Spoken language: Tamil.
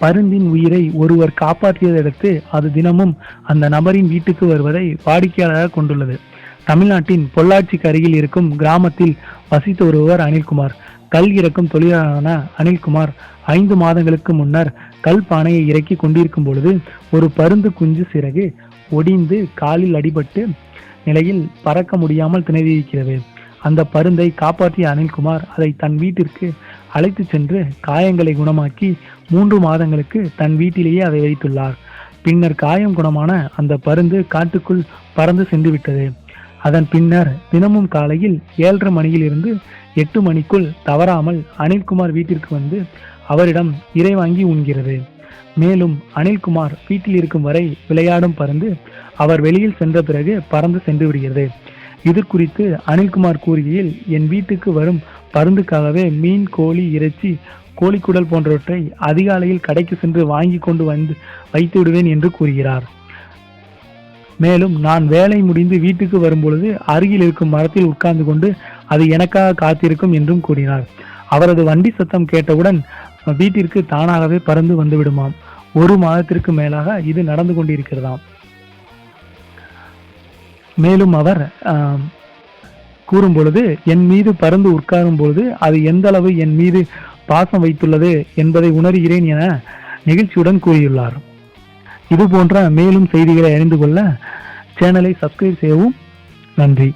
பருந்தின் உயிரை ஒருவர் காப்பாற்றியதையடுத்து அது தினமும் அந்த நபரின் வீட்டுக்கு வருவதை வாடிக்கையாளராக கொண்டுள்ளது. தமிழ்நாட்டின் பொள்ளாச்சிக்கு அருகில் இருக்கும் கிராமத்தில் வசித்து வருபவர் அனில்குமார். கல் இறக்கும் தொழிலாளரான அனில்குமார் ஐந்து மாதங்களுக்கு முன்னர் கல் பானையை இறக்கி கொண்டிருக்கும் பொழுது ஒரு பருந்து குஞ்சு சிறகு ஒடிந்து காலில் அடிபட்டு நிலையில் பறக்க முடியாமல் திணறியிருக்கிறது. அந்த பருந்தை காப்பாற்றிய அனில்குமார் அதை தன் வீட்டிற்கு அழைத்து சென்று காயங்களை குணமாக்கி மூன்று மாதங்களுக்கு தன் வீட்டிலேயே அதை வைத்துள்ளார். பின்னர் காயம் குணமான அந்த பருந்து காட்டுக்குள் பறந்து சென்றுவிட்டது. அதன் பின்னர் தினமும் காலையில் ஏழரை மணியில் இருந்து எட்டு மணிக்குள் தவறாமல் அனில்குமார் வீட்டிற்கு வந்து அவரிடம் இறை வாங்கி உண்கிறது. மேலும் அனில்குமார் வீட்டில் இருக்கும் வரை விளையாடும் பருந்து அவர் வெளியில் சென்ற பிறகு பறந்து சென்று விடுகிறது. இது குறித்து அனில்குமார் கூறுகையில் என் வீட்டுக்கு வரும் பருந்துக்காகவே மீன் கோழி இறைச்சி கோழிக்குடல் போன்றவற்றை அதிகாலையில் கடைக்கு சென்று வாங்கி கொண்டு வந்து வைத்து விடுவேன் என்று கூறுகிறார். மேலும் நான் வேலை முடிந்து வீட்டுக்கு வரும்பொழுது அருகில் இருக்கும் மரத்தில் உட்கார்ந்து கொண்டு அது எனக்காக காத்திருக்கும் என்றும் கூறினார். அவரது வண்டி சத்தம் கேட்டவுடன் வீட்டிற்கு தானாகவே பறந்து வந்து விடுமாம் ஒரு மாதத்திற்கு மேலாக இது நடந்து கொண்டிருக்கிறதாம். மேலும் அவர் கூறும் பொழுது என் மீது பறந்து உட்காரும் பொழுது அது எந்த அளவு என் மீது பாசம் வைத்துள்ளது என்பதை உணர்கிறேன் என நெகிழ்ச்சியுடன் கூறியுள்ளார். இது போன்ற மேலும் செய்திகளை அறிந்து கொள்ள சேனலை சப்ஸ்கிரைப் செய்யவும் நன்றி.